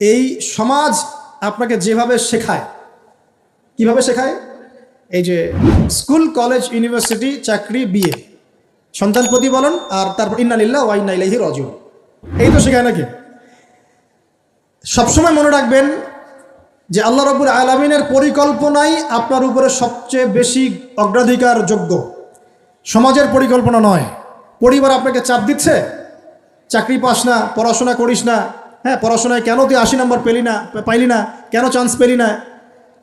এই সমাজ আপনাকে যেভাবে শেখায়, কীভাবে শেখায়? এই যে স্কুল, কলেজ, ইউনিভার্সিটি, চাকরি, বিয়ে। সন্তান প্রতিপালন আর তারপর ইন্নালিল্লাহ ওয়াইনা ইলাইহি রাজিউন। এই তো শেখায় নাকি? সবসময় মনে রাখবেন যে আল্লাহ রব্বুল আলমিনের পরিকল্পনাই আপনার উপরে সবচেয়ে বেশি অগ্রাধিকার যোগ্য সমাজের পরিকল্পনা নয়। পরিবার আপনাকে চাপ দিচ্ছে, চাকরি পাস না, পড়াশোনা করিস না হ্যাঁ পড়াশোনায় কেন তুই আশি নম্বর পেলি না, পাইলি না? কেন চান্স পেলি না?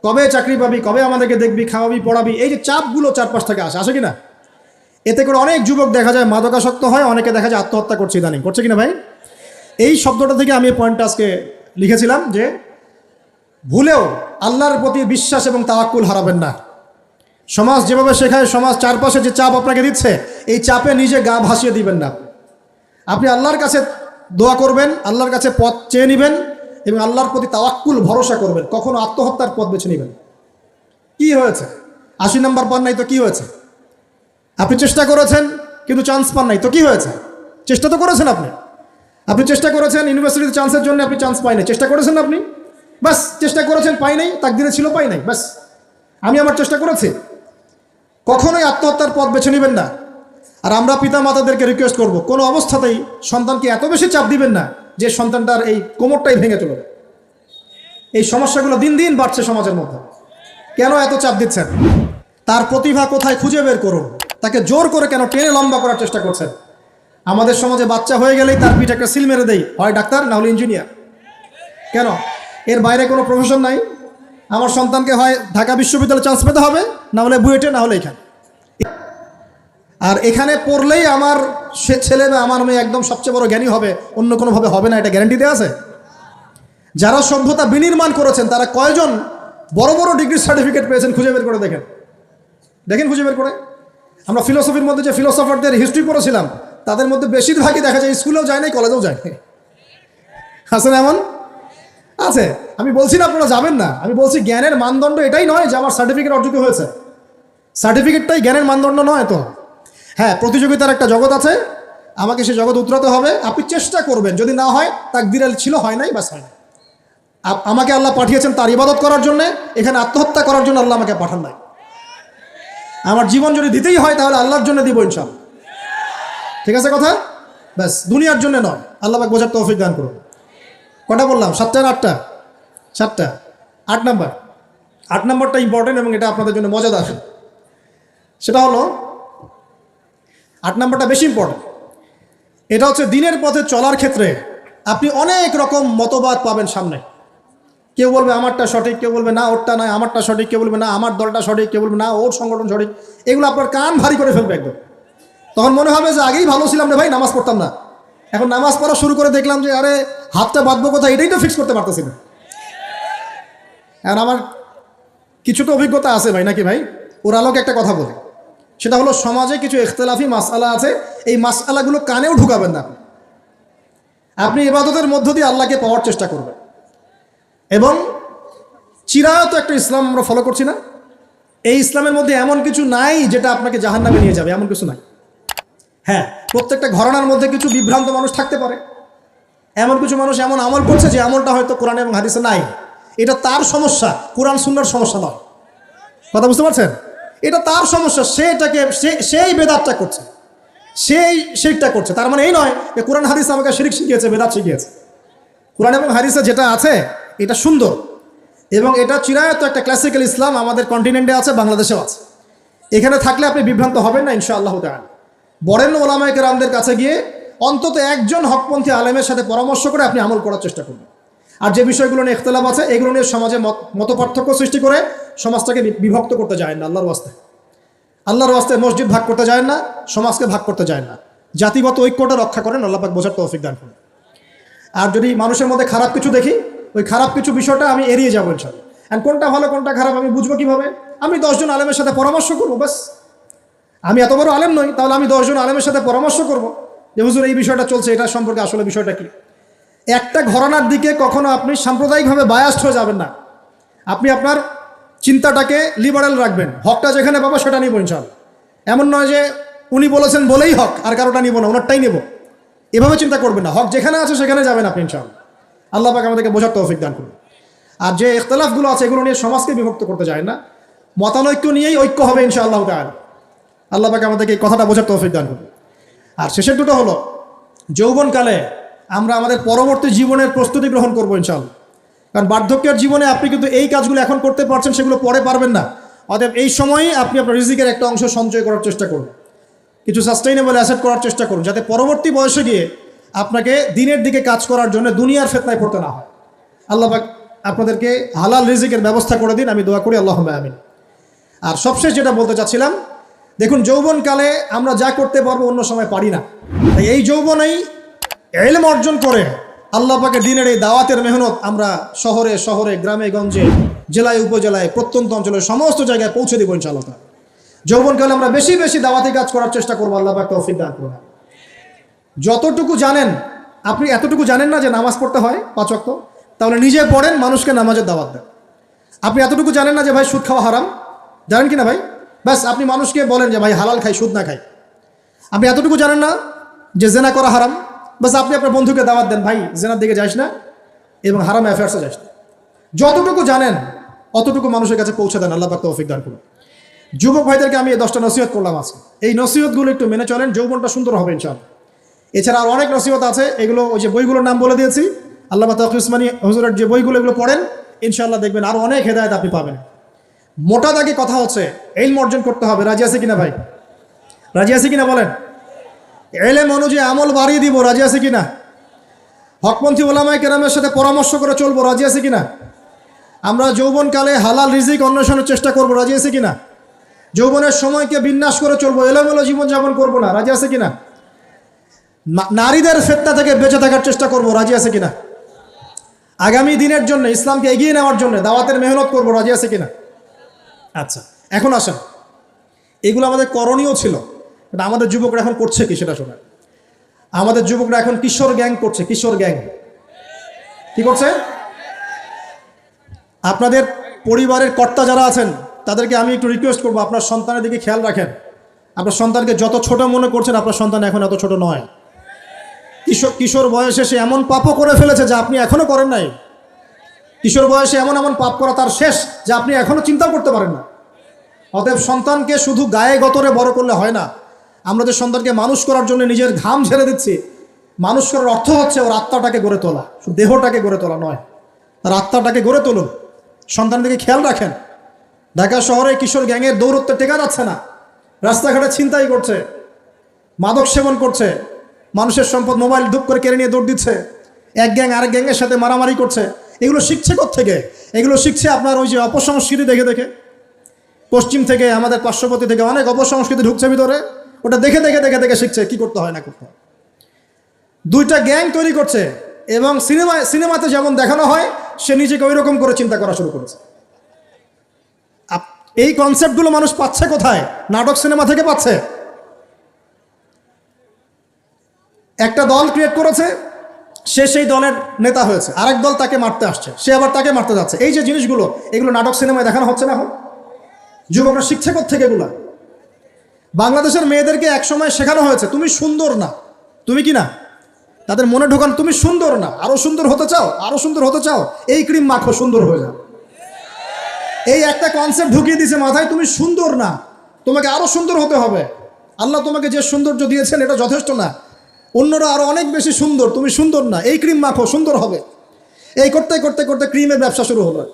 কবে চাকরি পাবি, কবে আমাদেরকে দেখবি, খাওয়াবি, পড়াবি? এই যে চাপগুলো চারপাশ থেকে আসে আসে কি না? এতে করে অনেক যুবক দেখা যায় মাদকাসক্ত হয়, অনেকে দেখা যায় আত্মহত্যা করছে ইদানিং। করছে কিনা ভাই? এই শব্দটা থেকে আমি এই পয়েন্টটা আজকে লিখেছিলাম যে, ভুলেও আল্লাহর প্রতি বিশ্বাস এবং তাওয়াক্কুল হারাবেন না। সমাজ যেভাবে শেখায়, সমাজ চারপাশে যে চাপ আপনাকে দিচ্ছে, এই চাপে নিজে গা ভাসিয়ে দিবেন না। আপনি আল্লাহর কাছে দোয়া করবেন, আল্লাহর কাছে পথ চেয়ে নেবেন এবং আল্লাহর প্রতি তাওয়াক্কুল, ভরসা করবেন। কখনো আত্মহত্যার পথ বেছে নেবেন। কি হয়েছে? আশি নাম্বার পান নাই তো কি হয়েছে? আপনি চেষ্টা করেছেন, কিন্তু চান্স পান নাই, তো কি হয়েছে? চেষ্টা তো করেছেন আপনি। আপনি চেষ্টা করেছেন ইউনিভার্সিটিতে চান্সের জন্য আপনি চান্স পাই নাই চেষ্টা করেছেন আপনি? বাস, চেষ্টা করেছেন, পাই নাই, তাকদিরে ছিল, পাই নাই, বাস। আমি আমার চেষ্টা করেছি। কখনোই আত্মহত্যার পথ বেছে নেবেন না। আর আমরা পিতা মাতাদেরকে রিকোয়েস্ট করব, কোনো অবস্থাতেই সন্তানকে এত বেশি চাপ দিবেন না যে সন্তানটার এই কোমরটাই ভেঙে চলবে এই সমস্যাগুলো দিন দিন বাড়ছে সমাজের মধ্যে। কেন এত চাপ দিচ্ছেন? তার প্রতিভা কোথায় খুঁজে বের করুন। তাকে জোর করে কেন টেনে লম্বা করার চেষ্টা করছেন? আমাদের সমাজে বাচ্চা হয়ে গেলেই তার পিঠে একটা সিল মেরে দেয় হয় ডাক্তার, না হলে ইঞ্জিনিয়ার কেন? এর বাইরে কোনো প্রফেশন নাই। আমার সন্তানকে হয় ঢাকা বিশ্ববিদ্যালয়ে চান্স পেতে হবে, না হলে বুয়েটে, না হলে এখানে। আর এখানে পড়লেই আমার সে ছেলে বা আমার মেয়ে একদম সবচেয়ে বড় জ্ঞানী হবে, অন্য কোনোভাবে হবে না, এটা গ্যারান্টি দেওয়া আছে? যারা সভ্যতা বিনির্মাণ করেছেন, তারা কয়জন বড় বড় ডিগ্রি সার্টিফিকেট পেয়েছেন খুঁজে বের করে দেখেন? দেখেন খুঁজে বের করে? আমরা ফিলোসফির মধ্যে যে ফিলোসফারদের হিস্ট্রি পড়েছিলাম, তাদের মধ্যে বেশিরভাগই দেখা যায় স্কুলেও যায় নাই কলেজেও যায় নাই। আছে না এমন? আছে। আমি বলছি না আপনারা যাবেন না। আমি বলছি জ্ঞানের মানদণ্ড এটাই নয় যে আমার সার্টিফিকেট অর্জিত হয়েছে। সার্টিফিকেটটাই জ্ঞানের মানদণ্ড নয় তো। হ্যাঁ প্রতিযোগিতার একটা জগৎ আছে। আমাকে সে জগৎ উতরাতে হবে। আপনি চেষ্টা করবেন। যদি না হয় তাকদিরাল ছিল, হয় নাই বাস হয় নাই। আমাকে আল্লাহ পাঠিয়েছেন তার ইবাদত করার জন্য। এখানে আত্মহত্যা করার জন্য আল্লাহ আমাকে পাঠান নাই। আমার জীবন যদি দিতেই হয়, তাহলে আল্লাহর জন্য দিব ইনশাল ঠিক আছে কথা? ব্যাস, দুনিয়ার জন্য নয়। আল্লাহ পাক বোঝার তৌফিক দান করুন। কটা বললাম? সাতটা না আটটা? সাতটা। আট নাম্বার। আট নাম্বারটা ইম্পর্টেন্ট এবং এটা আপনাদের জন্য মজাদার। সেটা হলো আট নম্বরটা বেশি ইম্পর্টেন্ট এটা হচ্ছে দিনের পথে চলার ক্ষেত্রে আপনি অনেক রকম মতবাদ পাবেন সামনে। কেউ বলবে আমারটা সঠিক, কেউ বলবে না, ওরটা নয়, আমারটা সঠিক, কেউ বলবে না, আমার দলটা সঠিক, কেউ বলবে না, ওর সংগঠন সঠিক। এগুলো আপনার কান ভারী করে ফেলবে একদম। তখন মনে হবে যে আগেই ভালো ছিলাম রে ভাই, নামাজ পড়তাম না। এখন নামাজ পড়া শুরু করে দেখলাম যে, আরে, হাতটা বাঁধবো কোথায়? এটাই তো ফিক্স করতে পারতেছি না। আর আমার কিছু তো অভিজ্ঞতা আছে ভাই, নাকি ভাই? ওর আলোকে একটা কথা বলে। সেটা হলো সমাজে কিছু ইখতলাফি মাসআলা আছে, এই মাসআলাগুলো কানেও ঢুকাবেন না। আপনি। ইবাদতের মধ্য দিয়ে আল্লাহকে পাওয়ার চেষ্টা করবেন। এবং চিরায়ত একটা ইসলাম আমরা ফলো করছি না। এই ইসলামের মধ্যে এমন কিছু নাই যেটা আপনাকে জাহান্নামে নিয়ে যাবে, এমন কিছু নাই। হ্যাঁ প্রত্যেকটা ঘরানার মধ্যে কিছু বিভ্রান্ত মানুষ থাকতে পারে। এমন কিছু মানুষ এমন আমল করছে যে আমলটা হয়তো কোরআন এবং হাদিসে নাই। এটা তার সমস্যা, কোরআন সুন্নার সমস্যা নয়। কথা বুঝতে পারছেন? এটা তার সমস্যা, সে এটাকে সেই বেদাতটা করছে। সেই শিরকটা করছে। তার মানে এই নয় যে কোরআন হাদিস আমাকে শিরিক শিখিয়েছে, বেদাত শিখিয়েছে। কোরআন এবং হাদিসে যেটা আছে, এটা সুন্দর। এবং এটা চিরায়ত একটা ক্লাসিক্যাল ইসলাম আমাদের কন্টিনেন্টে আছে, বাংলাদেশেও আছে। এখানে থাকলে আপনি বিভ্রান্ত হবেন না, ইনশাআল্লাহ তাআলা। বরেণ্য ওলামায়কের আমাদের কাছে গিয়ে অন্তত একজন হকপন্থী আলেমের সাথে পরামর্শ করে আপনি আমল করার চেষ্টা করবেন আর যে বিষয়গুলো নিয়ে ইখতলাফ আছে, এগুলো নিয়ে সমাজে মত পার্থক্য সৃষ্টি করে সমাজটাকে বিভক্ত করতে যায় না আল্লাহর ওয়াস্তে। আল্লাহর ওয়াস্তে মসজিদ ভাগ করতে যায় না, সমাজকে ভাগ করতে যায় না। জাতিগত ঐক্যটা রক্ষা করেন, আল্লাহ পাক বোঝার তৌফিক দান করেন। আর যদি মানুষের মধ্যে খারাপ কিছু দেখি, ওই খারাপ কিছু বিষয়টা আমি এড়িয়ে যাব ইনশাল্লাহ আর কোনটা ভালো, কোনটা খারাপ আমি বুঝব কীভাবে? আমি দশজন আলেমের সাথে পরামর্শ করব, ব্যাস। আমি এত বড় আলেম নই, তাহলে আমি দশজন আলেমের সাথে পরামর্শ করব যে, হুজুর, এই বিষয়টা চলছে, এটা সম্পর্কে আসলে বিষয়টা কি? একটা ঘরানার দিকে কখনো আপনি সাম্প্রদায়িকভাবে বায়াস্ট হয়ে যাবেন না। আপনি আপনার চিন্তাটাকে লিবারেল রাখবেন। হকটা যেখানে পাবো সেটা নিব ইনশাল্লাহ এমন নয় যে উনি বলেছেন বলেই হক, আর কারোটা নিব না, ওনারটাই নেব। এভাবে চিন্তা করবেন না। হক যেখানে আছে সেখানে যাবেন আপনি ইনশাল্লাহ আল্লাহ পাক আমাদেরকে বোঝার তৌফিক দান করুন। আর যে ইখতলাফগুলো আছে, এগুলো নিয়ে সমাজকে বিভক্ত করতে যায় না। মতানৈক্য নিয়েই ঐক্য হবে ইনশাআল্লাহ তাআলা। আল্লাহ পাক আমাদেরকে এই কথাটা বোঝার তৌফিক দান করুন। আর শেষের দুটো হলো, যৌবনকালে আমরা আমাদের পরবর্তী জীবনের প্রস্তুতি গ্রহণ করব ইনশাআল্লাহ। কারণ বার্ধক্যের জীবনে আপনি কিন্তু এই কাজগুলো এখন করতে পারছেন, সেগুলো পরে পারবেন না। অতএব এই সময়েই আপনি আপনার রিজিকের একটা অংশ সঞ্চয় করার চেষ্টা করুন। কিছু সাস্টেইনেবল অ্যাসেট করার চেষ্টা করুন, যাতে পরবর্তী বয়সে গিয়ে আপনাকে দিনের দিকে কাজ করার জন্য দুনিয়ার ফেতনায় পড়তে না হয়। আল্লাহ আপনাদেরকে হালাল রিজিকের ব্যবস্থা করে দিন, আমি দোয়া করি আল্লাহ আমিন। আর সবশেষ যেটা বলতে চাচ্ছিলাম, দেখুন যৌবনকালে আমরা যা করতে পারব অন্য সময় পারি না। তাই এই যৌবনেই এলম অর্জন করে আল্লাহ পাকে দিনের এই দাওয়াতের মেহনত আমরা শহরে শহরে, গ্রামে, গঞ্জে, জেলায়, উপজেলায়, প্রত্যন্ত অঞ্চলে, সমস্ত জায়গায় পৌঁছে দেবো ইনশাআল্লাহ। যৌবনকালে আমরা বেশি বেশি দাওয়াতি কাজ করার চেষ্টা করব, আল্লাহ পাক তৌফিক দান করুন। যতটুকু জানেন, আপনি এতটুকু জানেন না যে নামাজ পড়তে হয় পাঁচ ওয়াক্ত, তাহলে নিজে পড়েন, মানুষকে নামাজের দাওয়াত দেন। আপনি এতটুকু জানেন না যে ভাই সুদ খাওয়া হারাম? জানেন কি না ভাই? ব্যাস, আপনি মানুষকে বলেন যে ভাই হালাল খাই, সুদ না খাই। আপনি এতটুকু জানেন না যে জেনা করা হারাম? বাস আপনি আপনার বন্ধুকে দাওয়াত দেন, ভাই, জেনার দিকে যাইস না এবং হারাম অ্যাফেয়ার্সে যাইস না। যতটুকু জানেন, অতটুকু মানুষের কাছে পৌঁছে দেন, আল্লাহ পাক তৌফিক দান করুন। যুবক ভাইদেরকে আমি এই দশটা নসিহত করলাম আজকে। এই নসিহতগুলো একটু মেনে চলেন, যৌবনটা সুন্দর হবে ইনশাআল্লাহ। এছাড়া আর অনেক নসিহত আছে, এগুলো ওই যে বইগুলোর নাম বলে দিয়েছি। আল্লাহ তাকি উসমানী হুজুরের যে বইগুলো এগুলো পড়েন, ইনশাআল্লাহ দেখবেন আরও অনেক হেদায়ত আপনি পাবেন। মোটা দাগে কথা হচ্ছে এই অর্জন করতে হবে। রাজি আছে কিনা ভাই? রাজি আছে কিনা বলেন? এলেম অনুযায়ী আমল বাড়িয়ে দিব, রাজি আছে কিনা? হকপন্থী ওলামায় কেরামের সাথে পরামর্শ করে চলবো, রাজি আছে কিনা? আমরা যৌবনকালে হালাল রিজিক অন্বেষণের চেষ্টা করব, রাজি আছে কিনা? যৌবনের সময়কে বিন্যাস করে চলবো এলোমেলো জীবনযাপন করব না, রাজি আছে কিনা? নারীদের ফেতনা থেকে বেঁচে থাকার চেষ্টা করব, রাজি আছে কিনা? আগামী দিনের জন্য, ইসলামকে এগিয়ে নেওয়ার জন্য, দাওয়াতের মেহনত করব, রাজি আছে কিনা? আচ্ছা এখন আসেন। এগুলো আমাদের করণীয় ছিল। কিন্তু আমাদের যুবকরা এখন করছে কি সেটা শোনেন। আমাদের যুবকরা এখন কিশোর গ্যাং করছে, কিশোর গ্যাং। কি করছে? আপনাদের পরিবারের কর্তা যারা আছেন, তাদেরকে আমি একটু রিকোয়েস্ট করব, আপনার সন্তানের দিকে খেয়াল রাখেন। আপনার সন্তানকে যত ছোট মনে করছেন, আপনার সন্তান এখন এত ছোট নয়। কিশোর কিশোর বয়সে সে এমন পাপও করে ফেলেছে যা আপনি এখনও করেন নাই। কিশোর বয়সে এমন এমন পাপ করা তার শেষ যা আপনি এখনও চিন্তা করতে পারেন না। অতএব সন্তানকে শুধু গায়ে গতরে বড় করলে হয় না। আমরা যে সন্তানকে মানুষ করার জন্য নিজের ঘাম ছেড়ে দিচ্ছি। মানুষ করার অর্থ হচ্ছে ওর আত্মাটাকে গড়ে তোলা। দেহটাকে গড়ে তোলা নয়, তার আত্মাটাকে গড়ে তুলুন। সন্তান দিকে খেয়াল রাখেন। ঢাকা শহরে কিশোর গ্যাংয়ের দৌরত্ব টেকা যাচ্ছে না। রাস্তাঘাটে ছিনতাই করছে। মাদক সেবন করছে। মানুষের সম্পদ মোবাইল ধূপ করে কেড়ে নিয়ে দৌড় দিচ্ছে। এক গ্যাং আরেক গ্যাংয়ের সাথে মারামারি করছে। এগুলো শিখছে থেকে এগুলো শিখছে আপনার ওই যে অপসংস্কৃতি দেখে দেখে। পশ্চিম থেকে আমাদের পার্শ্ববর্তী থেকে অনেক অপসংস্কৃতি ঢুকছে ভিতরে। ওটা দেখে দেখে দেখে দেখে শিখছে কি করতে হয় না করতে হয়। দুইটা গ্যাং তৈরি করছে এবং সিনেমা, সিনেমাতে যেমন দেখানো হয়, সে নিজেকে ওই রকম করে চিন্তা করা শুরু করেছে। এই কনসেপ্টগুলো মানুষ পাচ্ছে কোথায়? নাটক সিনেমা থেকে পাচ্ছে। একটা দল ক্রিয়েট করেছে, সে সেই দলের নেতা হয়েছে। আরেক দল তাকে মারতে আসছে, সে আবার তাকে মারতে যাচ্ছে। এই যে জিনিসগুলো, এগুলো নাটক সিনেমায় দেখানো হচ্ছে না এখন। যুবকরা শিখছে থেকে এগুলা? বাংলাদেশের মেয়েদেরকে একসময় শেখানো হয়েছে, তুমি সুন্দর না। তুমি কি না? তাদের মনে ঢোকান, তুমি সুন্দর না। আরও সুন্দর হতে চাও? আরও সুন্দর হতে চাও? এই ক্রিম মাখো, সুন্দর হয়ে যাও। এই একটা কনসেপ্ট ঢুকিয়ে দিছে মাথায়, তুমি সুন্দর না। তোমাকে আরও সুন্দর হতে হবে। আল্লাহ তোমাকে যে সৌন্দর্য দিয়েছেন, এটা যথেষ্ট না। অন্যরা আরও অনেক বেশি সুন্দর, তুমি সুন্দর না। এই ক্রিম মাখো, সুন্দর হবে। এই করতে করতে করতে ক্রিমের ব্যবসা শুরু হলো।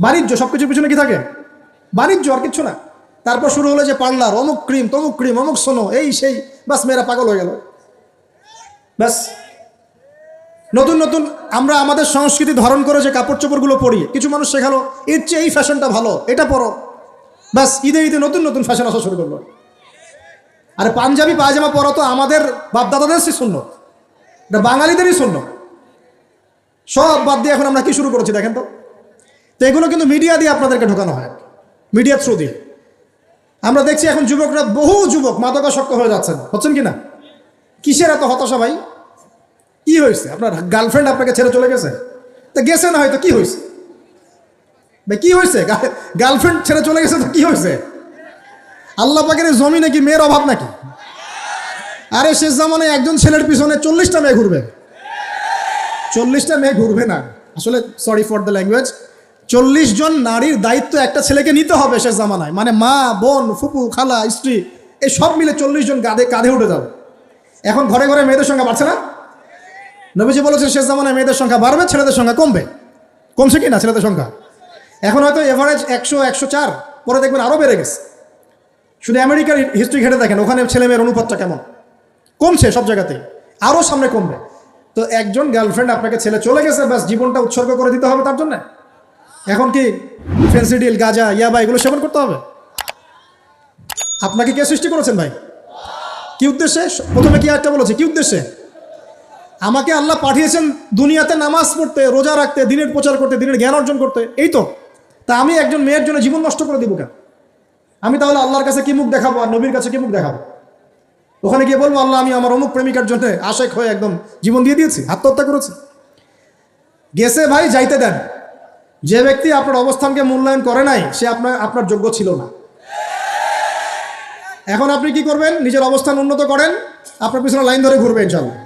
বাণিজ্য সব কিছুর পিছনে কি থাকে? বাণিজ্য আর কিচ্ছু না। তারপর শুরু হলো যে পার্লার অমুক ক্রিম, তমুক ক্রিম, অমুক সোনো, এই সেই, বাস মেয়েরা পাগল হয়ে গেল। ব্যাস নতুন নতুন আমরা আমাদের সংস্কৃতি ধারণ করে যে কাপড় চোপড়গুলো পরি, কিছু মানুষ শেখালো, এর চেয়ে এই ফ্যাশনটা ভালো, এটা পরো। ব্যাস ঈদে ঈদে নতুন নতুন ফ্যাশন আসা শুরু করল। আর পাঞ্জাবি, পায়জামা পরা তো আমাদের বাপদাদাদের সে শূন্য এটা বাঙালিদেরই শূন্য সব বাদ দিয়ে এখন আমরা কি শুরু করেছি দেখেন তো? তো এগুলো কিন্তু মিডিয়া দিয়ে আপনাদেরকে ঢোকানো হয়, মিডিয়ার থ্রু দিয়ে। আমরা দেখছি এখন যুবকরা বহু যুবক মাদকাসক্ত হয়ে যাচ্ছেন। হচ্ছেন কি না কিসের এত হতাশা ভাই? কি হয়েছে? আপনার গার্লফ্রেন্ড আপনাকে ছেড়ে চলে গেছে? তো গেছে না হয়তো, কি হয়েছে? ভাই, কি হয়েছে? গার্লফ্রেন্ড ছেড়ে চলে গেছে তো কি হয়েছে? আল্লাহ পাকের জমি নাকি মেয়ের অভাব নাকি? আরে শেষ জামানে একজন ছেলের পিছনে চল্লিশটা মেয়ে ঘুরবে। চল্লিশটা মেয়ে ঘুরবে না। আসলে সরি ফর দ্য ল্যাঙ্গুয়েজ চল্লিশ জন নারীর দায়িত্ব একটা ছেলেকে নিতে হবে শেষ জামানায়। মানে মা, বোন, ফুপু, খালা, স্ত্রী এই সব মিলে চল্লিশ জন কাঁধে কাঁধে উঠে যাবে। এখন ঘরে ঘরে মেয়েদের সংখ্যা বাড়ছে না? নবীজি বলেছেন, শেষ জামানায় মেয়েদের সংখ্যা বাড়বে, ছেলেদের সংখ্যা কমবে। কমছে কি না ছেলেদের সংখ্যা? এখন হয়তো এভারেজ একশো একশো চার, পরে দেখবেন আরও বেড়ে গেছে। শুধু আমেরিকার হিস্ট্রি ঘেটে দেখেন, ওখানে ছেলে মেয়ের অনুপাতটা কেমন? কমছে সব জায়গাতেই আরও সামনে কমবে। তো একজন গার্লফ্রেন্ড আপনাকে ছেলে চলে গেছে, ব্যাস জীবনটা উৎসর্গ করে দিতে হবে তার জন্য? এখন কি ফেন্সিডিল গাজা, ইয়াবা, এগুলো সেবন করতে হবে? আপনাকে কে সৃষ্টি করেছেন ভাই? কি উদ্দেশ্যে? প্রথমে কি একটা বলেছে, কি উদ্দেশ্যে? আমাকে আল্লাহ পাঠিয়েছেন দুনিয়াতে নামাজ পড়তে, রোজা রাখতে, দিনের প্রচার করতে, দিনের জ্ঞান অর্জন করতে, এই তো। তা আমি একজন মেয়ের জন্য জীবন নষ্ট করে দিব কেন? আমি তাহলে আল্লাহর কাছে কি মুখ দেখাবো আর নবীর কাছে কি মুখ দেখাবো? ওখানে গিয়ে বলব, আল্লাহ, আমি আমার অমুক প্রেমিকার জন্য আশেক হয়ে একদম জীবন দিয়ে দিয়েছি, আত্মহত্যা করেছি। গেছে ভাই, যাইতে দেন। যে ব্যক্তি আপনার অবস্থানকে মূল্যায়ন করে নাই, সে আপনার আপনার যোগ্য ছিল না। এখন আপনি কি করবেন? নিজের অবস্থান উন্নত করেন, আপনার পিছনে লাইন ধরে ঘুরবেন ইনশাল্লাহ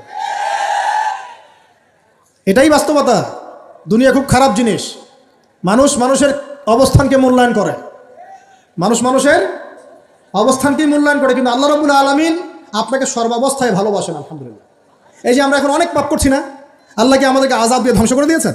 এটাই বাস্তবতা। দুনিয়া খুব খারাপ জিনিস। মানুষ মানুষের অবস্থানকে মূল্যায়ন করে। মানুষ মানুষের অবস্থানকেই মূল্যায়ন করে, কিন্তু আল্লাহ রবুল আলমিন আপনাকে সর্বাবস্থায় ভালোবাসেন, আলহামদুলিল্লাহ। এই যে আমরা এখন অনেক পাপ করছি না? আল্লাহকে আমাদেরকে আজাদ দিয়ে ধ্বংস করে দিয়েছেন?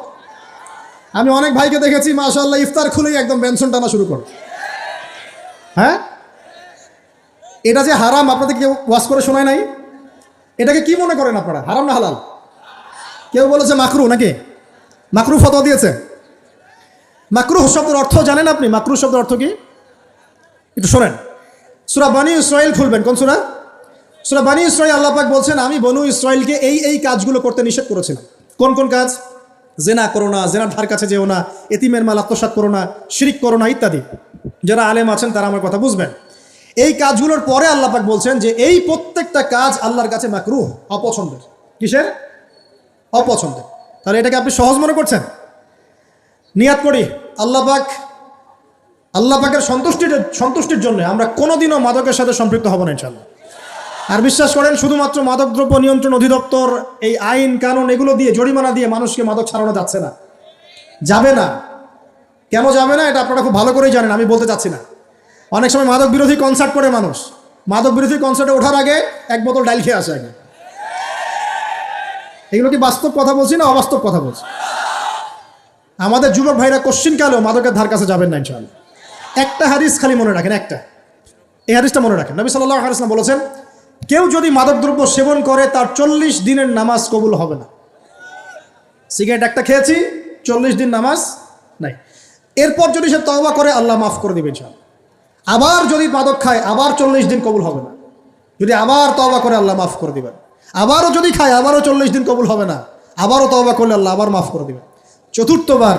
আমি অনেক ভাইকে দেখেছি মাশাল্লাহ ইফতার খুলেই একদম বেনশন টানা শুরু করে হ্যাঁ? এটা যে হারাম, আপনাদের কেউ ওয়াশ করে শোনায় নাই? এটাকে কি মনে করেন আপনারা? হারাম না হালাল? কেউ বলেছে মাকরু নাকি? মাকরু ফতোয়া দিয়েছে। মাকরু শব্দের অর্থ জানেন আপনি? মাকরু শব্দের অর্থ কি? একটু শোনেন। সুরা বানি ইসরায়েল খুলবেন, কোন সুরা? সুরা বানি ইসরায়েল আল্লাহ পাক বলছেন, আমি বনু ইসরায়েলকে এই এই কাজগুলো করতে নিষেধ করেছিলাম। কোন কোন কাজ? জেনা করো না, জেনার ধার কাছে যেও না, এতিমের মাল আত্মসাত করো না, শিরিক করো না, ইত্যাদি। যারা আলেম আছেন, তারা আমার কথা বুঝবেন। এই কাজগুলোর পরে আল্লাহ পাক বলছেন যে এই প্রত্যেকটা কাজ আল্লাহর কাছে মাকরু অপছন্দের। কিসের? অপছন্দের। তাহলে এটাকে আপনি সহজ মনে করছেন? নিয়াত করি। আল্লাহ পাক, আল্লাহ পাকের সন্তুষ্টির সন্তুষ্টির জন্য আমরা কোনোদিনও মাদকের সাথে সম্পৃক্ত হব না ইনশাল্লাহ আর বিশ্বাস করেন, শুধুমাত্র মাদকদ্রব্য নিয়ন্ত্রণ অধিদপ্তর, এই আইন, কানুন, এগুলো দিয়ে, জরিমানা দিয়ে মানুষকে মাদক ছাড়ানো যাচ্ছে না। যাবে না। কেন যাবে না? এটা আপনারা খুব ভালো করেই জানেন, আমি বলতে চাচ্ছি না। অনেক সময় মাদক বিরোধী কনসার্ট করে মানুষ। মাদক বিরোধী কনসার্টে ওঠার আগে এক বোতল ডাইল খেয়ে আসে আগে। এগুলো কি বাস্তব কথা বলছি না অবাস্তব কথা বলছি? আমাদের যুবক ভাইরা কোশ্চিন কালেও মাদকের ধার কাছে যাবেন না ইনশাআল্লাহ। একটা হাদিস খালি মনে রাখেন, একটা। এই হাদিসটা মনে রাখেন। নবী সাল্লাহ হারিসলাম বলেছেন কেউ যদি মাদকদ্রব্য সেবন করে, তার চল্লিশ দিনের নামাজ কবুল হবে না। সিগারেট একটা খেয়েছি, চল্লিশ দিন নামাজ নাই। এরপর যদি সে তওবা করে, আল্লাহ মাফ করে দেবে ইনশাআল্লাহ। আবার যদি মাদক খায়, আবার চল্লিশ দিন কবুল হবে না। যদি আবার তওবা করে, আল্লাহ মাফ করে দিবেন। আবারও যদি খায়, আবারও চল্লিশ দিন কবুল হবে না। আবারও তওবা করলে আল্লাহ আবার মাফ করে দিবেন। চতুর্থবার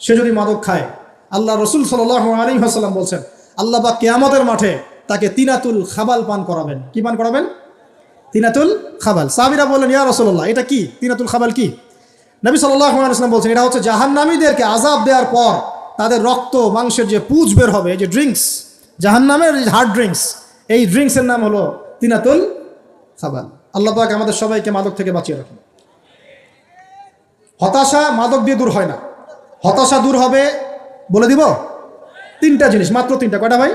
সে যদি মাদক খায়, আল্লাহ রসুল সাল্লাহ আলী হাসাল্লাম বলছেন, আল্লাহ বা কেয়ামতের মাঠে তাকে তিনাতুল খাবাল পান করাবেন। কি পান করাবেন? তিনাতুল খাবাল। সাবিরা বললেন, ইয়া রসল্লাহ এটা কি? তিনাতুল খাবাল কি? নবী আলাইসলাম বলছেন, এটা হচ্ছে জাহান্নামীদেরকে আজাব দেওয়ার পর তাদের রক্ত, মাংসের যে পুজ বের হবে যে ড্রিঙ্কস জাহান্নামের হার্ড ড্রিঙ্কস এই ড্রিঙ্কসের নাম হলো তিনাতুল খাবাল। আল্লাহ পাক আমাদের সবাইকে মাদক থেকে বাঁচিয়ে রাখুন। হতাশা মাদক দিয়ে দূর হয় না। হতাশা দূর হবে, বলে দিব, তিনটা জিনিস, মাত্র তিনটা। কয়টা ভাই?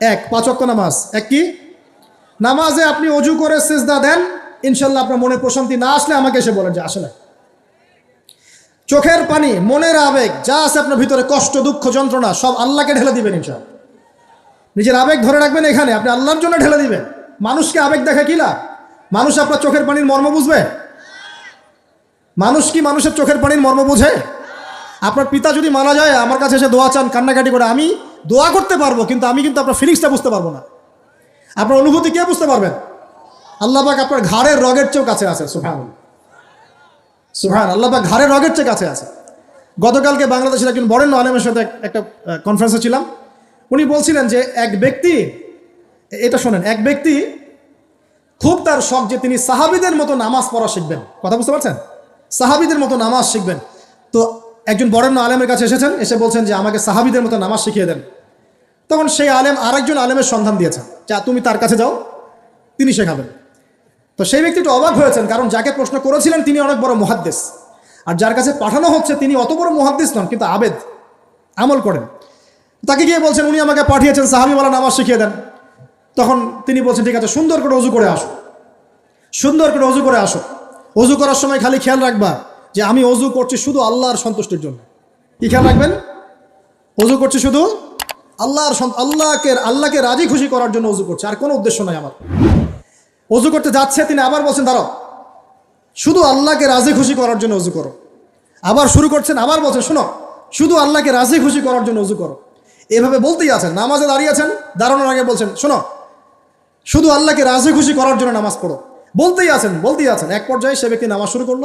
এক, পাঁচ অক্ট নামাজ। এক কি? নামাজে আপনি অজু করে সেজদা দেন, ইনশাল্লাহ আপনার মনে প্রশান্তি না আসলে আমাকে এসে বলেন যে আসলে চোখের পানি, মনের আবেগ, যা আছে আপনার ভিতরে, কষ্ট, দুঃখ, যন্ত্রণা, সব আল্লাহকে ঢেলে দিবেন ইনশাল নিজের আবেগ ধরে রাখবেন এখানে, আপনি আল্লাহর জন্য ঢেলে দিবেন। মানুষকে আবেগ দেখা লাভ? মানুষ আপনার চোখের পানির মর্ম বুঝবে? মানুষ কি মানুষের চোখের পানির মর্ম বুঝে? আপনার পিতা যদি মারা যায়, আমার কাছে এসে দোয়া চান, কান্নাকাটি করে, আমি দোয়া করতে পারব, কিন্তু আমি কিন্তু আপনার ফিলিংসটা বুঝতে পারব না। আপনার অনুভূতি কে বুঝতে পারবেন? আল্লাহ পাক আপনার ঘাড়ের রগের চেয়েও কাছে আছে সুফান সুহান আল্লাহ পাক ঘাড়ের রগের চেয়ে কাছে আছে। গতকালকে বাংলাদেশের একজন বরেণ্য আলেমের সাথে একটা কনফারেন্সে ছিলাম। উনি বলছিলেন যে এক ব্যক্তি, এটা শোনেন, এক ব্যক্তি খুব তার শখ যে তিনি সাহাবিদের মতো নামাজ পড়া শিখবেন। কথা বুঝতে পারছেন? সাহাবিদের মতো নামাজ শিখবেন। তো একজন বরেণ্য আলেমের কাছে এসেছেন, এসে বলছেন যে আমাকে সাহাবিদের মতো নামাজ শিখিয়ে দেন। তখন সেই আলেম আরেকজন আলেমের সন্ধান দিয়েছেন যা তুমি তার কাছে যাও, তিনি শেখাবেন। তো সেই ব্যক্তি একটু অবাক হয়েছেন, কারণ যাকে প্রশ্ন করেছিলেন তিনি অনেক বড় মহাদ্দেশ আর যার কাছে পাঠানো হচ্ছে তিনি অত বড় মহাদ্দেশ নন, কিন্তু আবেদ, আমল করেন। তাকে গিয়ে বলছেন, উনি আমাকে পাঠিয়েছেন, সাহাবিওয়ালা নামাজ শিখিয়ে দেন। তখন তিনি বলছেন, ঠিক আছে, সুন্দর করে অজু করে আসো। সুন্দর করে অজু করে আসো। অজু করার সময় খালি খেয়াল রাখবা যে আমি অজু করছি শুধু আল্লাহর সন্তুষ্টির জন্য। কি খেয়াল রাখবেন? অজু করছি শুধু আল্লাহর আল্লাহকে আল্লাহকে রাজি খুশি করার জন্য অজু করছে, আর কোনো উদ্দেশ্য নাই আমার। অজু করতে যাচ্ছে, তিনি আবার বলছেন, দাঁড়াও। শুধু আল্লাহকে রাজি খুশি করার জন্য অজু করো। আবার শুরু করছেন, আবার বলছেন, শোনো, শুধু আল্লাহকে রাজি খুশি করার জন্য অজু করো। এভাবে বলতেই আছেন, নামাজে দাঁড়িয়ে আছেন, দাঁড়ানোর আগে বলছেন, শোনো, শুধু আল্লাহকে রাজি খুশি করার জন্য নামাজ পড়ো। বলতেই আছেন বলতেই আছেন। এক পর্যায়ে সে ব্যক্তি নামাজ শুরু করল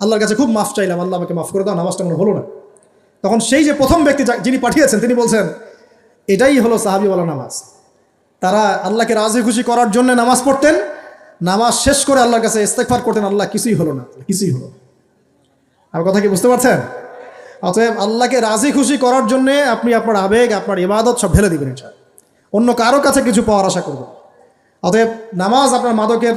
আল্লাহর কাছে খুব মাফ চাইলাম, আল্লাহ আমাকে মাফ করে দাও, নামাজটা মনে হলো না। তখন সেই যে প্রথম ব্যক্তি যিনি পাঠিয়েছেন, তিনি বলছেন, এটাই হলো সাহাবিওয়ালা নামাজ। তারা আল্লাহকে রাজি খুশি করার জন্য নামাজ পড়তেন, নামাজ শেষ করে আল্লাহর কাছে ইস্তেকফার করতেন, আল্লাহ কিছুই হলো না, কিছুই হলো। আমার কথা কি বুঝতে পারছেন? অতএব আল্লাহকে রাজি খুশি করার জন্যে আপনি আপনার আবেগ, আপনার ইবাদত সব ঢেলে দিবেন এটা অন্য কারও কাছে কিছু পাওয়ার আশা করবেন অতএব নামাজ আপনার মাদকের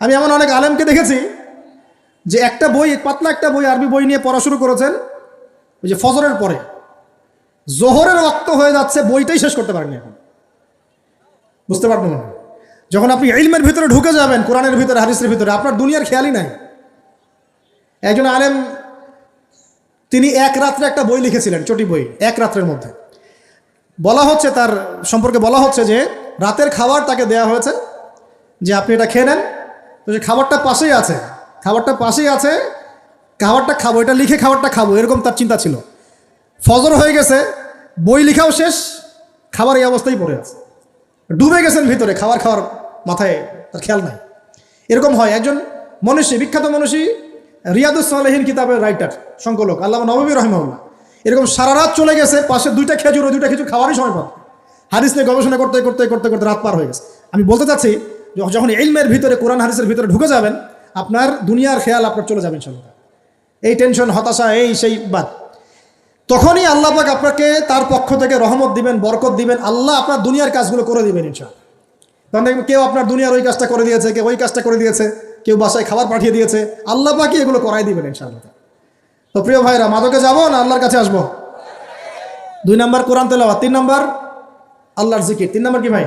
আমি এমন অনেক আলেমকে দেখেছি যে একটা বই, পাতলা একটা বই আরবি বই নিয়ে পড়া শুরু করেছেন, ওই যে ফজরের পরে। জোহরের রক্ত হয়ে যাচ্ছে, বইটাই শেষ করতে পারেনি এখন। বুঝতে পারবেন? না যখন আপনি ইলমের ভিতরে ঢুকে যাবেন, কোরআনের ভিতরে, হাদিসের ভিতরে, আপনার দুনিয়ার খেয়ালই নাই। একজন আলেম, তিনি এক রাত্রে একটা বই লিখেছিলেন, চটি বই, এক রাত্রের মধ্যে। বলা হচ্ছে তার সম্পর্কে বলা হচ্ছে যে, রাতের খাবার তাকে দেয়া হয়েছে যে, আপনি এটা খেয়ে নেন তো যে খাবারটা পাশেই আছে, খাবারটা পাশেই আছে, খাবারটা খাব, এটা লিখে খাবারটা খাব, এরকম তার চিন্তা ছিল। ফজর হয়ে গেছে, বই লেখাও শেষ, খাবার এই অবস্থায় পড়ে আছে। ডুবে গেছেন ভিতরে, খাবার খাওয়ার মাথায় তার খেয়াল নাই। এরকম হয়, একজন মনীষী, বিখ্যাত মনীষী রিয়াদুসালেহীন কিতাবের রাইটার সংকলক আল্লাহ নবী রহমাউল্লাহ এরকম সারা রাত চলে গেছে, পাশে দুইটা খেজুর দুইটা খেজুর খাওয়ারই সময় পান। হাদিস নিয়ে গবেষণা করতে করতে করতে করতে রাত পার হয়ে গেছে। আমি বলতে চাচ্ছি যখন ইলমের ভিতরে, কোরআন হাদিসের ভিতরে ঢুকে যাবেন, আপনার দুনিয়ার খেয়াল আপনার চলে যাবেন ইনশাল্লাহ এই টেনশন, হতাশা, এই সেই বাদ। তখনই আল্লাহ পাক আপনাকে তার পক্ষ থেকে রহমত দিবেন, বরকত দিবেন, আল্লাহ আপনার দুনিয়ার কাজগুলো করে দিবেন ইনশাআল্লাহ। তখন দেখবেন কেউ আপনার দুনিয়ার ওই কাজটা করে দিয়েছে, কেউ ওই কাজটা করে দিয়েছে, কেউ বাসায় খাবার পাঠিয়ে দিয়েছে, আল্লাহ পাকি এগুলো করাই দিবেন ইনশাআল্লাহ। তো প্রিয় ভাইরা, মাদকে যাব না আল্লাহর কাছে আসব? দুই নম্বর কোরআন তেলাওয়াত, তিন নম্বর আল্লাহর জিকির, তিন নম্বর কি ভাই?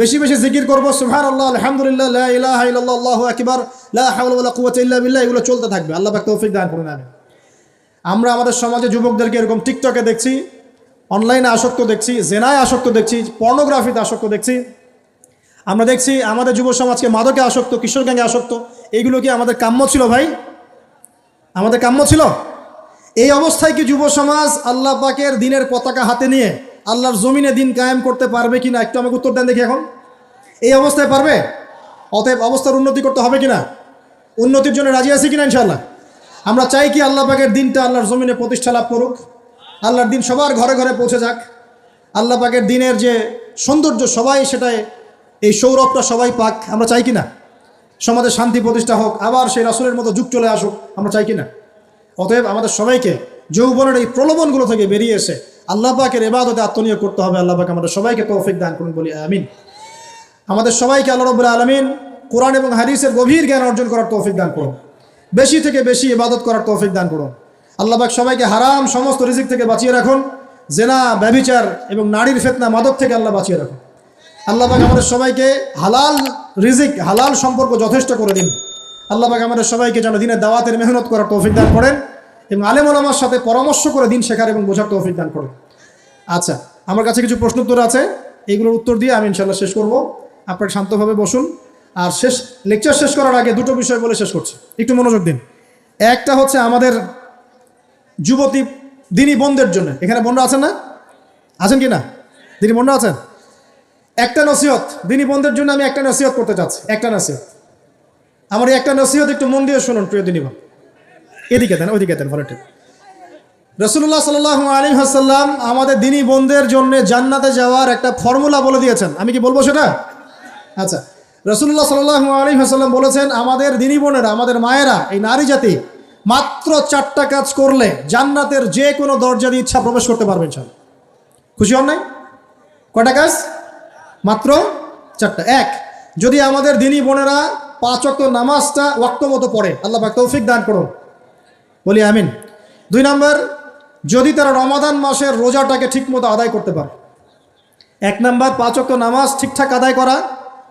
বেশি বেশি জিকির করব সুবহান আল্লাহ আলহামদুলিল্লাহ আল্লাহু আকবার, লা হাওলা ওয়ালা কুওয়াতা ইল্লা বিল্লাহ, এগুলো চলতে থাকবে। আল্লাহ পাক তৌফিক দান করুন, আমিন। আমরা আমাদের সমাজে যুবকদেরকে এরকম টিকটকে দেখছি, অনলাইনে আসক্ত দেখছি, জেনায় আসক্ত দেখছি, পর্নোগ্রাফিতে আসক্ত দেখছি। আমরা দেখছি আমাদের যুব সমাজকে মাদকে আসক্ত, কিশোর গ্যাঙ্গে আসক্ত এইগুলো কি আমাদের কাম্য ছিল ভাই? আমাদের কাম্য ছিল? এই অবস্থায় কি যুব সমাজ আল্লাহ পাকের দিনের পতাকা হাতে নিয়ে আল্লাহর জমিনে দিন কায়েম করতে পারবে কি না একটু আমাকে উত্তর দেন দেখি এখন। এই অবস্থায় পারবে? অতএব অবস্থার উন্নতি করতে হবে কি না উন্নতির জন্য রাজি আছি কিনা ইনশাল্লাহ আমরা চাই কি আল্লাহ পাকের দিনটা আল্লাহর জমিনে প্রতিষ্ঠা লাভ করুক। আল্লাহর দিন সবার ঘরে ঘরে পৌঁছে যাক। আল্লাহ পাকের দিনের যে সৌন্দর্য সবাই সেটাই, এই সৌরভটা সবাই পাক। আমরা চাই কি না সমাজে শান্তি প্রতিষ্ঠা হোক, আবার সেই রাসুলের মতো যুগ চলে আসুক, আমরা চাই কি না অতএব আমাদের সবাইকে যৌবনের এই প্রলোভনগুলো থেকে বেরিয়ে এসে আল্লাহ পাকের এবাদতে আত্মনিয়োগ করতে হবে। আল্লাহ পাক আমাদের সবাইকে তৌফিক দান করুন, বলি আমিন। আমাদের সবাইকে আল্লাহ রবুল্লা আলমিন কোরআন এবং হাদিসের গভীর জ্ঞান অর্জন করার তৌফিক দান করুন। বেশি থেকে বেশি ইবাদত করার তৌফিক দান করুন। আল্লাহ পাক সবাইকে হারাম সমস্ত রিজিক থেকে বাঁচিয়ে রাখুন। জেনা, ব্যভিচার এবং নারীর ফেতনা, মাদক থেকে আল্লাহ বাঁচিয়ে রাখুন। আল্লাহ পাক আমাদের সবাইকে হালাল রিজিক, হালাল সম্পর্ক যথেষ্ট করে দিন। আল্লাহ পাক আমাদের সবাইকে যেন দিনের দাওয়াতের মেহনত করার তৌফিক দান করেন। এবং আলেম ওলামার সাথে পরামর্শ করে দিন শেখার এবং বোঝার তৌফিক দান করেন। আচ্ছা আমার কাছে কিছু প্রশ্ন উত্তর আছে। এইগুলোর উত্তর দিয়ে আমি ইনশাল্লাহ শেষ করব। আপনারা শান্তভাবে বসুন। আর শেষ, লেকচার শেষ করার আগে দুটো বিষয় বলে শেষ করছি। একটু মনোযোগ দিন। একটা হচ্ছে আমাদের যুবতী, দিনী বোনদের জন্য। এখানে বোনরা আছেন না? আছেন কি না? দিনী বোনরা আছেন? একটা নসিহত। দিনী বোনদের জন্য আমি একটা নসিহত করতে চাচ্ছি। একটা নসিহত। আমার একটা নসিহত একটু মন দিয়ে শুনুন, প্রিয় দিনী এদিকে দেন, ওইদিকে দেন ভলেন্টিয়ার রসুল্লাহ সাল আলী হাসাল্লাম আমাদের দিনী বোনদের জন্য জান্নাতে যাওয়ার একটা ফর্মুলা বলে দিয়েছেন। আমি কি বলব সেটা? আচ্ছা রসুল্লাহ সাল আলী হাসাল্লাম বলেছেন, আমাদের দিনী বোনেরা, আমাদের মায়েরা, এই নারী জাতি মাত্র চারটা কাজ করলে জান্নাতের যে কোনো দরজা দিয়ে ইচ্ছা প্রবেশ করতে পারবেন সব খুশি হন নাই? কয়টা কাজ? মাত্র চারটা। এক, যদি আমাদের দিনী বোনেরা পাঁচ অক্ট নামাজটা ওয়াক্ত মতো পড়ে, আল্লাহ তৌফিক দান করুন। বলি আমিন। দুই নম্বর, যদি তারা রমাদান মাসের রোজাটাকে ঠিকমতো আদায় করতে পারে। এক নম্বর, পাঁচ অক্ট নামাজ ঠিকঠাক আদায় করা।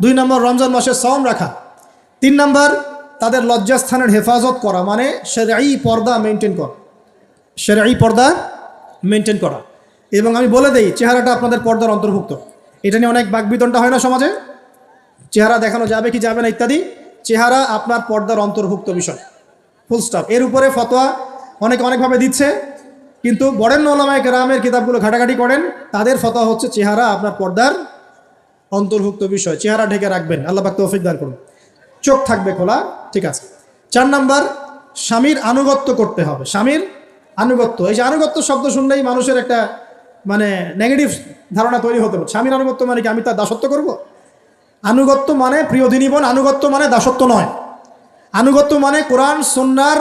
দুই নম্বর, রমজান মাসের সম রাখা। তিন নম্বর, তাদের লজ্জাস্থানের হেফাজত করা মানে সেরাই পর্দা মেনটেন করা। সেরাই পর্দা মেনটেন করা। এবং আমি বলে দেই, চেহারাটা আপনাদের পর্দার অন্তর্ভুক্ত। এটা নিয়ে অনেক বাকবিতনটা হয় না সমাজে? চেহারা দেখানো যাবে কি যাবে না ইত্যাদি? চেহারা আপনার পর্দার অন্তর্ভুক্ত বিষয়। ফুল স্টপ এর উপরে ফতোয়া অনেকে অনেকভাবে দিচ্ছে, কিন্তু বরেণ্য ওলামায় গ্রামের কিতাবগুলো ঘাটাঘাটি করেন। তাদের ফতোয়া হচ্ছে চেহারা আপনার পর্দার অন্তর্ভুক্ত বিষয়। চেহারা ঢেকে রাখবেন। আল্লাহ পাক তৌফিক দান করুন। চোখ থাকবে খোলা, ঠিক আছে। চার নাম্বার, স্বামীর আনুগত্য করতে হবে। স্বামীর আনুগত্য। এই যে আনুগত্য শব্দ শুনলেই মানুষের একটা মানে নেগেটিভ ধারণা তৈরি হতে পারে। স্বামীর আনুগত্য মানে কি আমি তার দাসত্ব করব? আনুগত্য মানে প্রিয় দিনীবন আনুগত্য মানে দাসত্ব নয়। আনুগত্য মানে কোরআন সন্ন্যার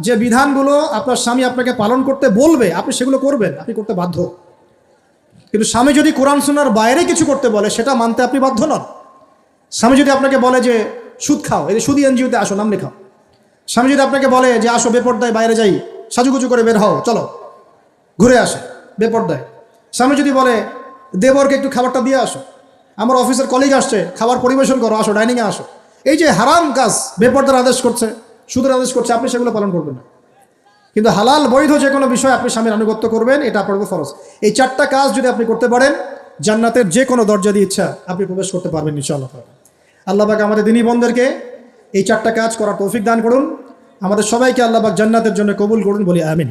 যে বিধানগুলো আপনার স্বামী আপনাকে পালন করতে বলবে, আপনি সেগুলো করবেন, আপনি করতে বাধ্য। কিন্তু স্বামী যদি কোরআন সন্ন্যার বাইরে কিছু করতে বলে, সেটা মানতে আপনি বাধ্য নন। স্বামী যদি আপনাকে বলে যে, সুদ খাও, এই সুদি এনজিওতে আসো, নাম লেখাও। স্বামী যদি আপনাকে বলে যে, আসো বেপর্দায় বাইরে যাই, সাজুগুজু করে বের হও, চলো, ঘুরে আসো, বেপর্দায়। স্বামী যদি বলে, দেবরকে একটু খাবারটা দিয়ে আসো, আমার অফিসের কলিগ আসছে, খাবার পরিবেশন করো, আসো, ডাইনিংয়ে আসো। এই যে হারাম কাজ, বেপর্দার আদেশ করছে, সুদের আদেশ করছে, আপনি সেগুলো পালন করবেন না। কিন্তু হালাল, বৈধ যে কোনো বিষয় আপনি স্বামীর আনুগত্য করবেন, এটা আপনার ফরজ। এই চারটা কাজ যদি আপনি করতে পারেন, জান্নাতের যে কোনো দরজা দিয়ে ইচ্ছা আপনি প্রবেশ করতে পারবেন ইনশাআল্লাহ আল্লাহ পাক আমাদের দিনী বন্ধেরকে এই চারটা কাজ করার তৌফিক দান করুন। আমাদের সবাইকে আল্লাহ পাক জান্নাতের জন্য কবুল করুন, বলি আমিন।